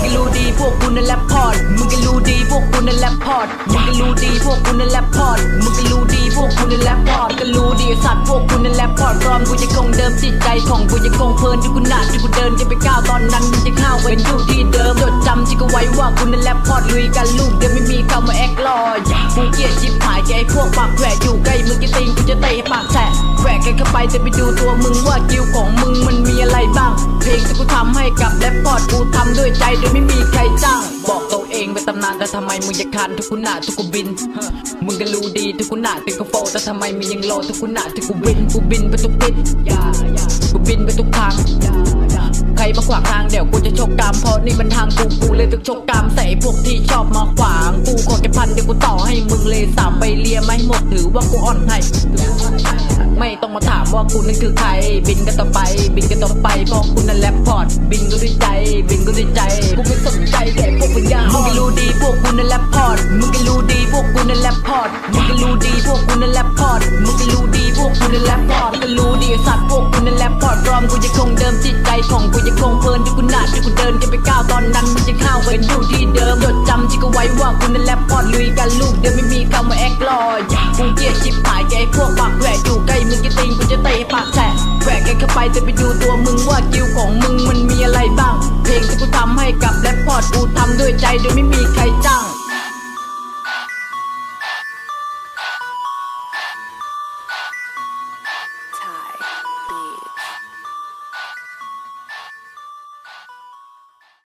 มึงก็รู้ดีพวกกูนั่นแหละพอดมึงก็รู้ดีพวกกูนั่นแหละพอดมึงก็รู้ดีพวกกูนั่นแหละพอดมึงก็รู้ดีพวกกูนั่นแหละพอดก็รู้ดีอ้สัตว์พวกกูนั่นแหละพอดรอมกูจะคงเดิมจิตใจของกูจะคงเพลินที่กูหนาที่กูเดินจะไปก้าวตอนนั้นมันจะเข้าเป็นอยู่ที่เดิมจดจำที่กูไว้ว่ากูนั่นแหละพอดลุยกันลูกเดียวไม่มีคำว่าแอกลอยกูเกลียดชิบหายแกไอ้พวกปากแหวกอยู่ใกล้มึงจะติงกูจะเตะให้ปากแฉะแหวกกันเข้าไปจะไปดูตัวมึงว่ากิวของมึงำด้วยใจโดยไม่มีใครจ้างบอกตัวเองเป็นตำนานแต่ทำไมมึงยังคันทุกคุณหนาทุกกูบิน มึงก็รู้ดีทุกคุณหนาถึงกูโฟแต่ทำไมมึงยังโลทุกคุณหนาถึงกูบินกูบินไปทุกทิศกูบินไปทุกทาง ครมาขวางทางเดี๋ยวกูจะชกกรรมเพราะนี่มันทางกูกูเลยต้องชกกรรมใส่พวกที่ชอบมาขวางกูขอแค่พันเดี๋ยวกูต่อให้มึงเลยสามไปเลียไม่หมดถือว่ากูอ่อนให้ไม่ต้องมาถามว่ากูนั่นคือใคร บินกันต่อไป บินกันต่อไปเพราะคุณนั่นแลปพอร์ตบินก็ด้วยใจ บินก็ด้วยใจกูไม่สนใจแก่พวกปัญญามึงก็รู้ดีพวกกูนั่นแลปพอร์ตมึงก็รู้ดีพวกกูนั่นแลปพอร์ตมึงก็รู้ดีพวกกูนั่นแลปพอร์ตมึงก็รู้ดีพวกกูนั่นแลปพอร์ตก็รู้ดีไอสัตว์พวกกูนั่นแลปพอร์ตรอมกูจะ คงเพลินที่กูหนาที่กูเดินจะไปก้าวตอนนั้นมันจะข้ากันอยู่ที่เดิมจดจำที่กูไว้ว่ากูนั่นแลปพอร์ตลุยกันลูกเดียวไม่มีคำว่าแอกลอยกูเกลียดชิบหายแกไอ้พวกปากแหวกอยู่ใกล้มึงจะติงกูจะเตะปากแฉะแหวกกันเข้าไปจะไปดูตัวมึงว่ากิวของมึงมันมีอะไรบ้าง เพลงที่กูทำให้กับแรปพอร์ตกูทำด้วยใจโดยไม่มี